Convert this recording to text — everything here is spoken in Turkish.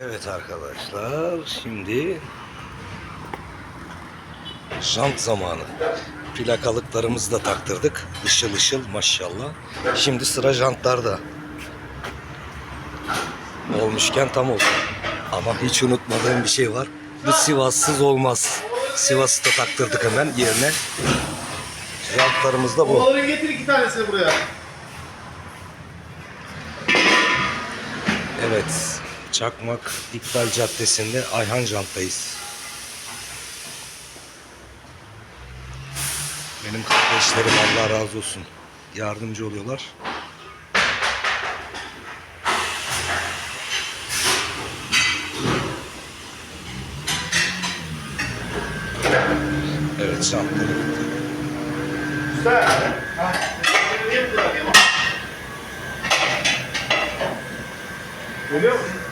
Evet arkadaşlar şimdi jant zamanı. Plakalıklarımızı da taktırdık. Işıl ışıl maşallah. Şimdi sıra jantlarda. Olmuşken tam oldu. Ama hiç unutmadığım bir şey var. Bu Sivassız olmaz. Sivas'ı da taktırdık hemen yerine. Jantlarımız da bu. Onları getir iki tanesini buraya. Evet. Çakmak İkbal Caddesi'nde Ayhan Jant'tayız. Benim kardeşlerim Allah razı olsun. Yardımcı oluyorlar. Evet. Güzel. Bu kadar yavaş? Görüyor musun?